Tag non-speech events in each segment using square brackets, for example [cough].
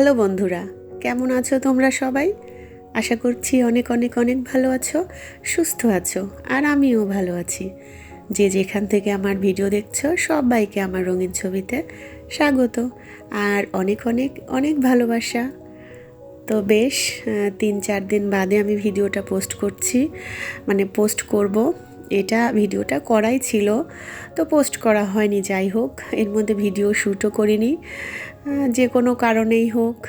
Hello বন্ধুরা, কেমন আছো তোমরা সবাই? আশা করছি অনেক অনেক অনেক ভালো আছো, সুস্থ আছো, আর আমিও ভালো আছি। যে যেখান থেকে আমার ভিডিও দেখছ, সবাইকে আমার রঙিন ছবিতে স্বাগত, আর অনেক অনেক অনেক ভালোবাসা। তো বেশ তিন চার দিন বাদে আমি ভিডিওটা পোস্ট করছি মানে পোস্ট করব। এটা ভিডিওটা করাই ছিল। তো পোস্ট করা হয়নি, যাই হোক। এর মধ্যে ভিডিও শ্যুটও করিনি। যে কোনো কারণেই হোক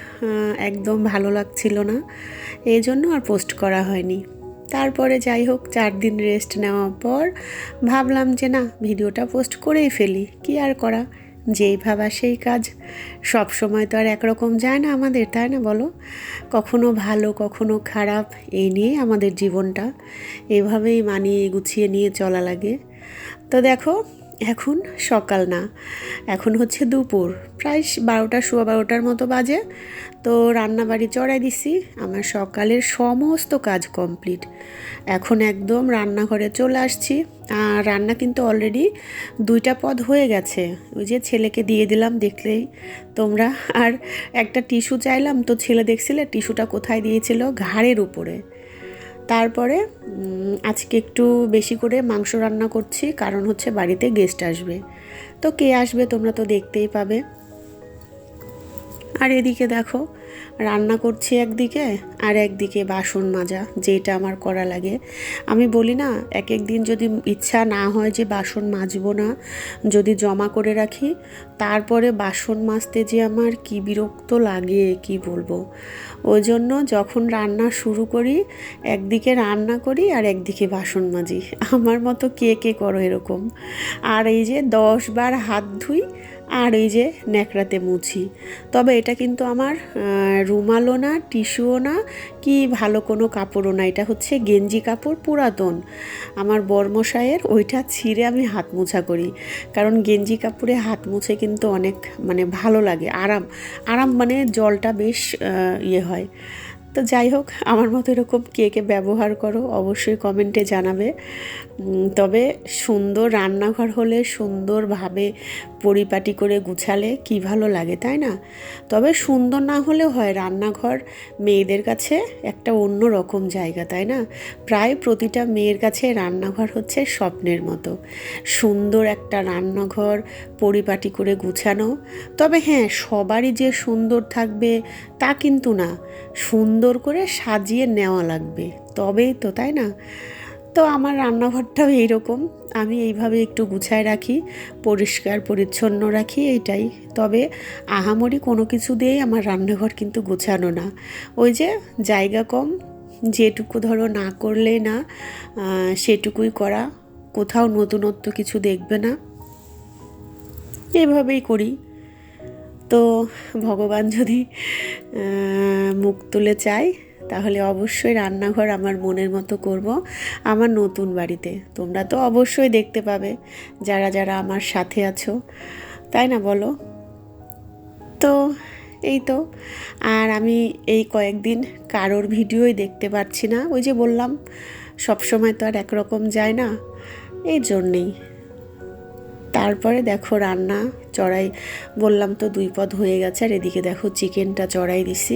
একদম ভালো লাগছিল না। এই জন্য আর পোস্ট করা হয়নি। তারপরে যাই হোক, চার দিন রেস্ট নেওয়ার পর ভাবলাম যে না, ভিডিওটা পোস্ট করেই ফেলি। কি আর করা? যেই ভাবা সেই কাজ। সব সময় তো আর একরকম যায় না আমাদের, তাই না বলো? কখনো ভালো, কখনো খারাপ, এই নিয়েই আমাদের জীবনটা। এভাবেই মানিয়ে গুছিয়ে নিয়ে চলা লাগে। তো দেখো এখন সকাল না। এখন হচ্ছে দুপুর। প্রায় বারোটা, সোয়া বারোটার মতো বাজে। তো রান্নাবাড়ি চড়াই দিছি। আমার সকালের সমস্ত কাজ কমপ্লিট। এখন একদম রান্নাঘরে চলে আসছি। আর রান্না কিন্তু অলরেডি দুইটা পদ হয়ে গেছে। ওই যে ছেলেকে দিয়ে দিলাম দেখলেই। তোমরা আর একটা টিস্যু চাইলাম তো ছেলে দেখছিলে টিস্যুটা কোথায় দিয়েছিল? ঘাড়ের উপরে। তারপরে আজকে একটু বেশি করে মাংস রান্না করছি, কারণ হচ্ছে বাড়িতে গেস্ট আসবে। তো কে আসবে তোমরা তো দেখতেই পাবে। আর এদিকে দেখো, রান্না করছি একদিকে আর একদিকে বাসন মাজা, যেটা আমার করা লাগে। আমি বলি না এক এক দিন যদি ইচ্ছা না হয় যে বাসন মাজবো না, যদি জমা করে রাখি, তারপরে বাসন মাজতে যে আমার কি বিরক্ত লাগে, কি বলব? ওই জন্য যখন রান্না শুরু করি, একদিকে রান্না করি আর একদিকে বাসন মাজি। আমার মতো কে কে করো এরকম? আর এই যে দশ বার হাত ধুই আর এই যে ন্যাকড়াতে মুছি। তবে এটা কিন্তু আমার রুমালও না, টিস্যুও না, কি ভালো কোনো কাপড়ও না। এটা হচ্ছে গেঞ্জি কাপড়, পুরাতন। আমার বর্মশায়ের ওইটা ছিঁড়ে আমি হাত মোছা করি। কারণ গেঞ্জি কাপড়ে হাত মুছে কিন্তু অনেক মানে ভালো লাগে, আরাম আরাম মানে জলটা বেশ ইয়ে হয়। তো যাই হোক, আমার মতো এরকম কে কে ব্যবহার করো অবশ্যই কমেন্টে জানাবে। তবে সুন্দর রান্নাঘর হলে সুন্দরভাবে পরিপাটি করে গুছালে কি ভালো লাগে, তাই না? তবে সুন্দর না হলেও হয়, রান্নাঘর মেয়েদের কাছে একটা অন্য রকম জায়গা, তাই না? প্রায় প্রতিটা মেয়ের কাছে রান্নাঘর হচ্ছে স্বপ্নের মতো। সুন্দর একটা রান্নাঘর পরিপাটি করে গুছানো। তবে হ্যাঁ সবারই যে সুন্দর থাকবে তা কিন্তু না। সুন্দর করে সাজিয়ে নেওয়া লাগবে। তবেই তো, তাই না? তো আমার রান্নাঘরটাও এইরকম। আমি এইভাবে একটু গুছায় রাখি, পরিষ্কার, পরিচ্ছন্ন রাখি, এইটাই। তবে আহামরি কোনো কিছু দিয়েই আমার রান্নাঘর কিন্তু গোছানো না। ওই যে জায়গা কম, যেটুকু ধরো না করলে না সেটুকুই করা। কোথাও নতুনত্ব কিছু দেখবে না। এভাবেই করি। তো ভগবান যদি মুখ তুলে চায়, তাহলে অবশ্যই রান্নাঘর আমার মনের মতো করব আমার নতুন বাড়িতে। তোমরা তো অবশ্যই দেখতে পাবে, যারা যারা আমার সাথে আছো। তাই না বলো? তো এই তো, আর আমি এই কয়েকদিন কারোর ভিডিওই দেখতে পাচ্ছি না। ওই যে বললাম সব সময় তো আর একরকম যায় না, এই জন্যেই। তারপরে দেখো রান্না, চড়াই, বললাম তো দুই পদ হয়ে গেছে আর এদিকে দেখো চিকেনটা চড়াই দিছি।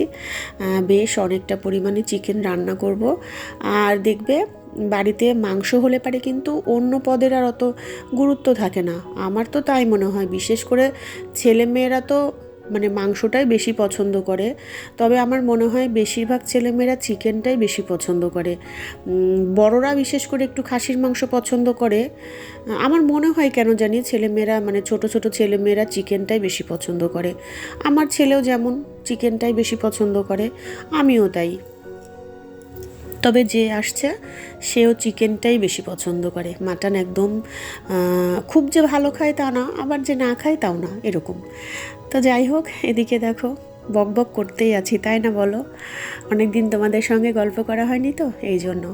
বেশ অনেকটা পরিমাণে চিকেন রান্না করব। আর দেখবে বাড়িতে মাংস হলে পারে কিন্তু অন্য পদের আর অত গুরুত্ব থাকে না। আমার তো তাই মনে হয়, বিশেষ করে ছেলেমেয়েরা তো মানে মাংসটাই বেশি পছন্দ করে। তবে আমার মনে হয় বেশিরভাগ ছেলেমেয়েরা চিকেনটাই বেশি পছন্দ করে। বড়রা বিশেষ করে একটু খাসির মাংস পছন্দ করে। আমার মনে হয় কেন জানি ছেলেমেয়েরা মানে ছোট ছোট ছেলেমেয়েরা চিকেনটাই বেশি পছন্দ করে। আমার ছেলেও যেমন চিকেনটাই বেশি পছন্দ করে, আমিও তাই। তবে যে আসছে, সেও চিকেনটাই বেশি পছন্দ করে। মাটন একদম খুব যে ভালো খায় তা না, আবার যে না খায় তাও না, এরকম। তো যাই হোক, এদিকে দেখো, বক বক করতেই আছি, তাই না বলো? অনেক দিন তোমাদের সঙ্গে গল্প করা হয়নি তো, এই জন্য।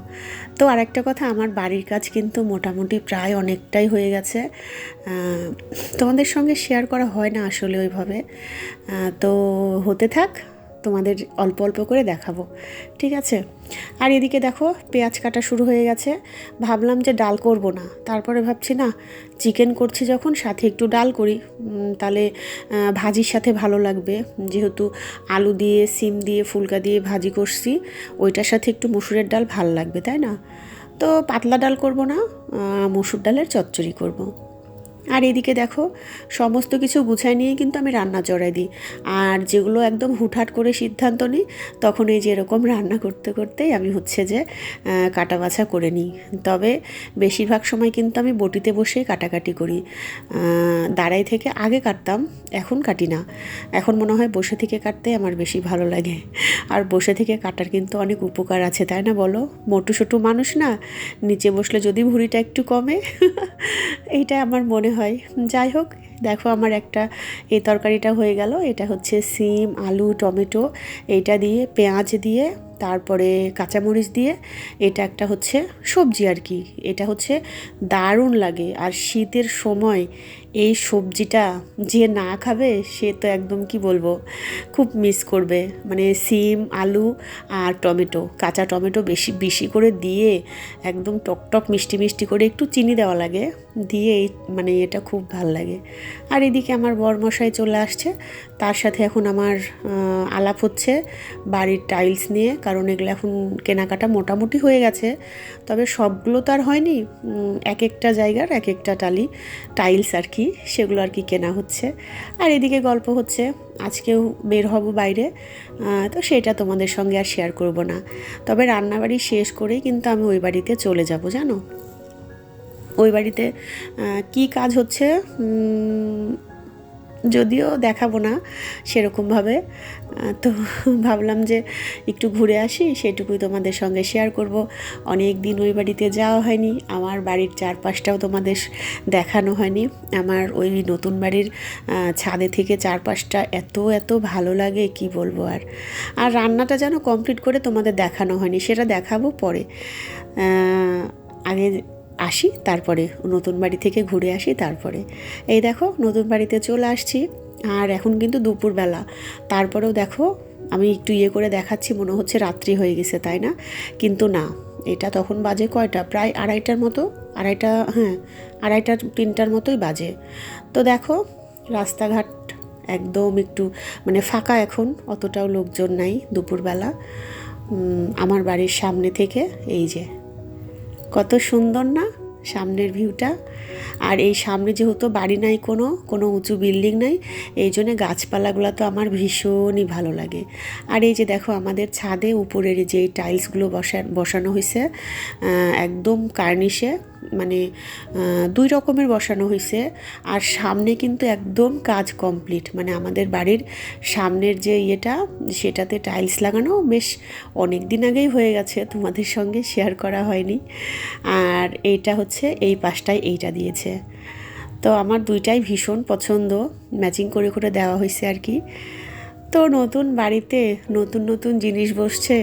তো আরেকটা কথা, আমার বাড়ির কাজ কিন্তু মোটামুটি প্রায় অনেকটাই হয়ে গেছে। তোমাদের সঙ্গে শেয়ার করা হয় না আসলে ওইভাবে। তো হতে থাক তোমাদের অল্প অল্প করে দেখাবো। ঠিক আছে? আর এদিকে দেখো, পেঁয়াজ কাটা শুরু হয়ে গেছে। ভাবলাম যে ডাল করব না। তারপরে ভাবছি, না, চিকেন করছি যখন, সাথে একটু ডাল করি। তাহলে ভাজির সাথে ভালো লাগবে। যেহেতু আলু দিয়ে, সিম দিয়ে, ফুলকা দিয়ে ভাজি করছি, ওইটার সাথে একটু মুসুরের ডাল ভালো লাগবে, তাই না? তো পাতলা ডাল করব না মসুর ডালের চচ্চড়ি করব। আর এদিকে দেখো, সমস্ত কিছু গুছাই নিয়ে কিন্তু আমি রান্না চড়াই দিই। আর যেগুলো একদম হুটহাট করে সিদ্ধান্ত নিই, তখন এই যে এরকম রান্না করতে করতেই আমি হচ্ছে যে কাটা বাছা করে নিই। তবে বেশিরভাগ সময় কিন্তু আমি বটিতে বসে কাটাকাটি করি। দাঁড়াই থেকে আগে কাটতাম, এখন কাটি না। এখন মনে হয় বসে থেকে কাটতে আমার বেশি ভালো লাগে। আর বসে থেকে কাটার কিন্তু অনেক উপকার আছে, তাই না বলো? মোটু সোটু মানুষ না, নিচে বসলে যদি ভুঁড়িটা একটু কমে, [laughs] এইটা আমার মনে হয় যাই হোক, দেখো আমার একটা এই তরকারিটা হয়ে গেল। এটা হচ্ছে সিম, আলু, টমেটো, এইটা দিয়ে পেঁয়াজ দিয়ে তারপরে কাঁচামরিচ দিয়ে এটা একটা হচ্ছে সবজি আর কি। এটা হচ্ছে দারুণ লাগে। আর শীতের সময় এই সবজিটা যে না খাবে, সে তো একদম কি বলব, খুব মিস করবে। মানে সিম, আলু আর টমেটো, কাঁচা টমেটো বেশি বেশি করে দিয়ে একদম টকটক মিষ্টি মিষ্টি করে একটু চিনি দেওয়া লাগে। দিয়ে এই মানে এটা খুব ভালো লাগে। আর এদিকে আমার বরমশাই চলে আসছে। তার সাথে এখন আমার আলাপ হচ্ছে বাড়ির টাইলস নিয়ে কারণ এগুলো এখন কেনাকাটা মোটামুটি হয়ে গেছে। তবে সবগুলো তো আর হয়নি। এক একটা জায়গার এক একটা টালি, টাইলস আর কি, সেগুলো আর কি কেনা হচ্ছে। আর এদিকে গল্প হচ্ছে, আজকেও বের হব বাইরে। তো সেটা তোমাদের সঙ্গে আর শেয়ার করব না। তবে রান্নাবাড়ি শেষ করেই কিন্তু আমি ওই বাড়িতে চলে যাব, জানো? ওই বাড়িতে কি কাজ হচ্ছে? যদিও দেখাবো না সেরকমভাবে তো ভাবলাম যে একটু ঘুরে আসি, সেটুকুই তোমাদের সঙ্গে শেয়ার করব। অনেক দিন ওই বাড়িতে যাওয়া হয়নি, আমার বাড়ির চারপাশটাও তোমাদের দেখানো হয়নি। আমার ওই নতুন বাড়ির ছাদে থেকে চারপাশটা এত এত ভালো লাগে, কি বলব আর। আর রান্নাটা যেন কমপ্লিট করে তোমাদের দেখানো হয়নি, সেটা দেখাবো পরে। আগে আসি, তারপরে নতুন বাড়ি থেকে ঘুরে আসি, তারপরে। এই দেখো, নতুন বাড়িতে চলে আসছি। আর এখন কিন্তু দুপুরবেলা। তারপরেও দেখো, আমি একটু ইয়ে করে দেখাচ্ছি, মনে হচ্ছে রাত্রি হয়ে গেছে, তাই না? কিন্তু না, এটা তখন বাজে কয়টা? প্রায় আড়াইটার মতো, আড়াইটা হ্যাঁ আড়াইটা, তিনটার মতোই বাজে। তো দেখো, রাস্তাঘাট একদম একটু মানে ফাঁকা এখন, অতটাও লোকজন নাই দুপুরবেলা। আমার বাড়ির সামনে থেকে, এই যে কত সুন্দর না সামনের ভিউটা আর এই সামনে যেহেতু বাড়ি নাই কোনো কোনো উঁচু বিল্ডিং নাই, এই জন্যে গাছপালাগুলো তো আমার ভীষণই ভালো লাগে। আর এই যে দেখো আমাদের ছাদে উপরের যে টাইলসগুলো বসা, বসানো হয়েছে একদম কার্নিশে মানে দুই রকমের বসানো হয়েছে আর সামনে কিন্তু একদম কাজ কমপ্লিট। মানে আমাদের বাড়ির সামনের যে ইয়েটা, সেটাতে টাইলস লাগানো বেশ অনেক দিন আগেই হয়ে গেছে, তোমাদের সঙ্গে শেয়ার করা হয়নি। আর এইটা হচ্ছে, এই পাশটায় এইটা দিয়েছে। তো আমার দুইটাই ভীষণ পছন্দ। ম্যাচিং করে করে দেওয়া হয়েছে আর কি। তো নতুন বাড়িতে নতুন নতুন জিনিস বসছে,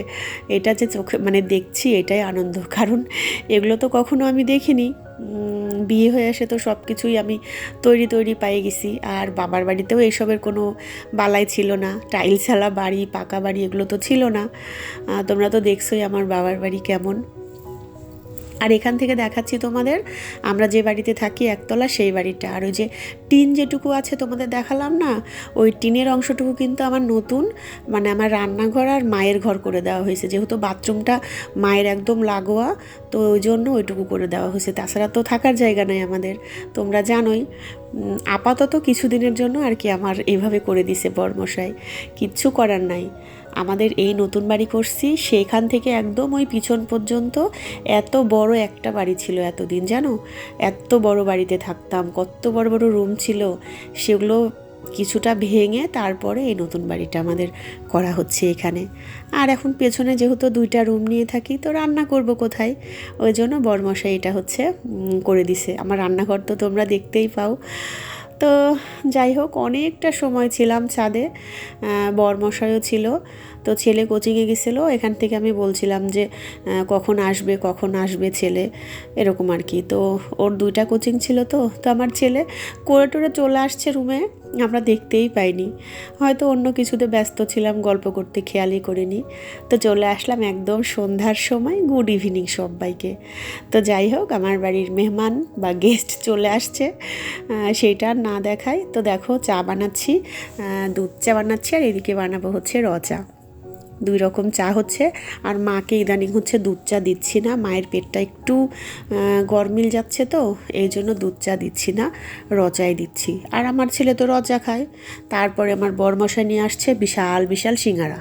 এটা যে চোখে মানে দেখছি এটাই আনন্দ। [laughs] কারণ এগুলো তো কখনো আমি দেখিনি। বিয়ে হয়ে আসে তো সব কিছুই আমি তৈরি তৈরি পাই গেছি। আর বাবার বাড়িতেও এইসবের কোনো বালাই ছিল না। টাইলসালা বাড়ি, পাকা বাড়ি এগুলো তো ছিল না। তোমরা তো দেখছোই আমার বাবার বাড়ি কেমন। আর এখান থেকে দেখাচ্ছি তোমাদের, আমরা যে বাড়িতে থাকি একতলা, সেই বাড়িটা। আর ওই যে টিন যেটুকু আছে তোমাদের দেখালাম না, ওই টিনের অংশটুকু কিন্তু আমার নতুন মানে আমার রান্নাঘর আর মায়ের ঘর করে দেওয়া হয়েছে। যেহেতু বাথরুমটা মায়ের একদম লাগোয়া, তো ওই জন্য ওইটুকু করে দেওয়া হয়েছে। তাছাড়া তো থাকার জায়গা নেই আমাদের, তোমরা জানোই। আপাতত কিছুদিনের জন্য আর কি আমার এভাবে করে দিছে বরমশাই, কিচ্ছু করার নাই। আমাদের এই নতুন বাড়ি করছি সেইখান থেকে একদম ওই পিছন পর্যন্ত এত বড় একটা বাড়ি ছিল এতদিন, জানো? এত বড় বাড়িতে থাকতাম, কত বড় বড় রুম ছিল, সেগুলো কিছুটা ভেঙে তারপরে এই নতুন বাড়িটা আমাদের করা হচ্ছে এখানে। আর এখন পেছনে যেহেতু দুইটা রুম নিয়ে থাকি, তো রান্না করব কোথায়? ওই জন্য বরমশাই এটা হচ্ছে করে দিছে। আমার রান্নাঘর তো তোমরা দেখতেই পাও। তো যাই হোক, অনেকটা সময় ছিলাম ছাদে বরমশাইও ছিল। তো ছেলে কোচিংয়ে গেছিল, এখান থেকে আমি বলছিলাম যে কখন আসবে কখন আসবে ছেলে, এরকম আর কি। তো ওর দুইটা কোচিং ছিল তো তো আমার ছেলে করে টোরে চলে আসছে রুমে। আমরা দেখতেই পাইনি। হয়তো অন্য কিছুতে ব্যস্ত ছিলাম, গল্প করতে খেয়ালই করিনি। তো চলে আসলাম একদম সন্ধ্যার সময় গুড ইভিনিং সবাইকে। তো যাই হোক, আমার বাড়ির মেহমান বা গেস্ট চলে আসছে সেটা সেইটা না দেখাই তো দেখো, চা বানাচ্ছি দুধ চা বানাচ্ছি আর এদিকে বানাবো হচ্ছে রচা দুই রকম চা হচ্ছে। আর মাকে ইদানিং হচ্ছে দুধ চা দিচ্ছি না। মায়ের পেটটা একটু গরমিল যাচ্ছে তো, এই জন্য দুধ চা দিচ্ছি না রচাই দিচ্ছি। আর আমার ছেলে তো রচা খায়। তারপরে আমার বরমশাই নিয়ে আসছে বিশাল বিশাল সিঙ্গারা।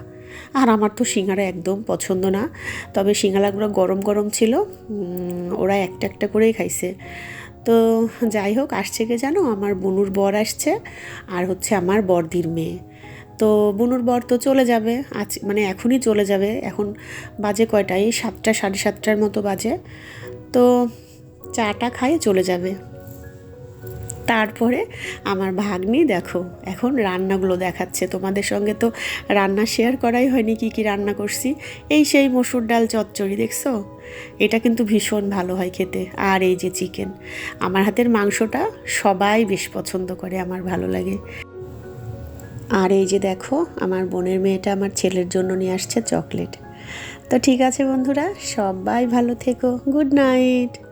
আর আমার তো সিঙ্গারা একদম পছন্দ না। তবে সিঙ্গারাগুলো গরম গরম ছিল ওরা একটা একটা করেই খাইছে। তো যাই হোক, আসছে কে জানো? আমার বুনুর বর আসছে। আর হচ্ছে আমার বর্দির মেয়ে। তো বুনুর বর তো চলে যাবে, আজ মানে এখনই চলে যাবে, এখন বাজে কয়টা এই সাতটা, সাড়ে সাতটার মতো বাজে। তো চাটা খাই, চলে যাবে। তারপরে আমার ভাগ্নি দেখো, এখন রান্নাগুলো দেখাচ্ছে। তোমাদের সঙ্গে তো রান্না শেয়ার করাই হয়নি, কি কি রান্না করছি। এই সেই মসুর ডাল চচ্চড়ি, দেখছ? এটা কিন্তু ভীষণ ভালো হয় খেতে। আর এই যে চিকেন আমার হাতের মাংসটা সবাই বেশ পছন্দ করে, আমার ভালো লাগে। আর এই যে দেখো, আমার বোনের মেয়েটা আমার ছেলের জন্য নিয়ে আসছে চকলেট। তো ঠিক আছে বন্ধুরা, সবাই ভালো থেকো, গুড নাইট।